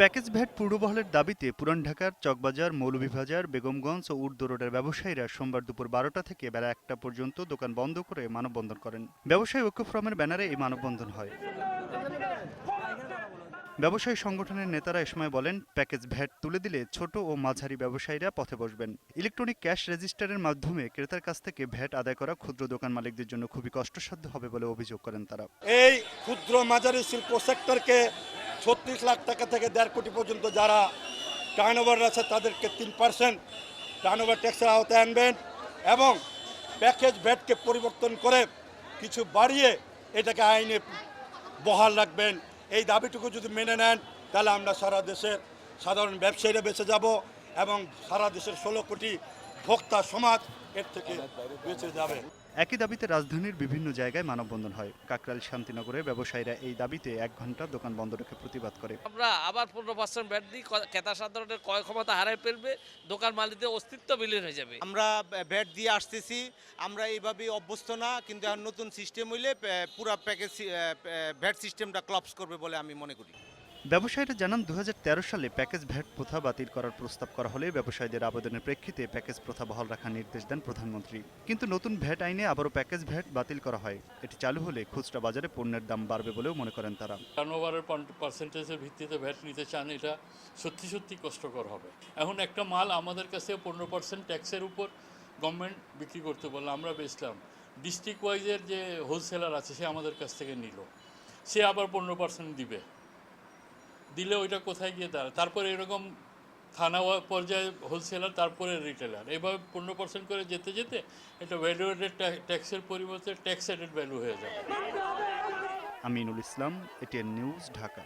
Package VAT পূর্ববহলের দাবিতে পুরান ঢাকার চকবাজার, মৌলভীবাজার, বেগমগঞ্জ ও উর্দু রোডের ব্যবসায়ীরা সোমবার দুপুর বারোটা থেকে বেলা একটা পর্যন্ত দোকান বন্ধ করে মানববন্ধন করেন। ব্যবসায়ী ঐক্য ফোরামের ব্যানারে এই মানববন্ধন হয়। ব্যবসায়ী সংগঠনের নেতারা এ সময় বলেন, প্যাকেজ ভ্যাট তুলে দিলে ছোট ও মাঝারি ব্যবসায়ীরা পথে বসবেন। ইলেকট্রনিক ক্যাশ রেজিস্টারের মাধ্যমে ক্রেতার কাছ থেকে ভ্যাট আদায় করা ক্ষুদ্র দোকান মালিকদের জন্য খুবই কষ্টসাধ্য হবে বলে অভিযোগ করেন তারা। এই ক্ষুদ্র মাঝারি শিল্প সেক্টরকে ছত্রিশ লাখ টাকা থেকে দেড় কোটি পর্যন্ত যারা টার্নওভার আছে তাদেরকে তিন পার্সেন্ট টার্নওভার ট্যাক্সের আওতায় আনবেন এবং প্যাকেজ ভ্যাটকে পরিবর্তন করে কিছু বাড়িয়ে এটাকে আইনে বহাল রাখবেন। এই দাবিটুকু যদি মেনে নেন, তাহলে আমরা সারা দেশের সাধারণ ব্যবসায়ীরা বেঁচে যাব এবং সারা দেশের ষোলো কোটি ভোক্তা সমাজ এর থেকে বেঁচে যাবে। একই দাবিতে রাজধানীর বিভিন্ন জায়গায় মানববন্ধন হয়। কাকরাইল শান্তিনগরে ব্যবসায়ীরা এই দাবিতে এক ঘণ্টা দোকান বন্ধ রেখে প্রতিবাদ করে। আমরা আবার পনেরো পার্সেন্ট ব্যাট দিই ক্রেতা সাধারণের ক্রয় ক্ষমতা হারাই ফেলবে দোকান মালিকদের অস্তিত্ব বিলীন হয়ে যাবে। আমরা ব্যাট দিয়ে আসতেছি আমরা এইভাবে অভ্যস্ত না কিন্তু এখন নতুন সিস্টেম হইলে পুরা প্যাকেজ ভ্যাট সিস্টেমটা ক্লপস করবে বলে আমি মনে করি। ব্যবসায়ীরা জানান দু হাজার তেরো সালে প্যাকেজ ভ্যাট প্রথা বাতিল করার প্রস্তাব করা হলে ব্যবসায়ীদের আবেদনের প্রেক্ষিতে প্যাকেজ প্রথা বহাল রাখার নির্দেশ দেন প্রধানমন্ত্রী। কিন্তু নতুন ভ্যাট আইনে আবারও প্যাকেজ ভ্যাট বাতিল করা হয়। এটি চালু হলে খুচরা বাজারে পণ্যের দাম বাড়বে বলেও মনে করেন তারা। টার্নওভারের পার্সেন্টেজের ভিত্তিতে ভ্যাট নিতে চান, এটা সত্যি সত্যি কষ্টকর হবে। এখন একটা মাল আমাদের কাছে পনেরো পার্সেন্ট ট্যাক্সের উপর গভর্নমেন্ট বিক্রি করতে বলল, আমরা বেচলাম। ডিস্ট্রিক্ট ওয়াইজের যে হোলসেলার আছে, সে আমাদের কাছ থেকে নিল। সে আবার পনেরো পার্সেন্ট দিবে। দিলে ওইটা কোথায় গিয়ে দাঁড়ায়? তারপরে এরকম থানা পর্যায়ে হোলসেলার তারপরে রিটেলার এভাবে পনেরো পার্সেন্ট করে যেতে যেতে এটা ভ্যালুয়েটেড ট্যাক্সের পরিবর্তে ট্যাক্স এডেড ভ্যালু হয়ে যাবে। Aminul Islam ATN news Dhaka.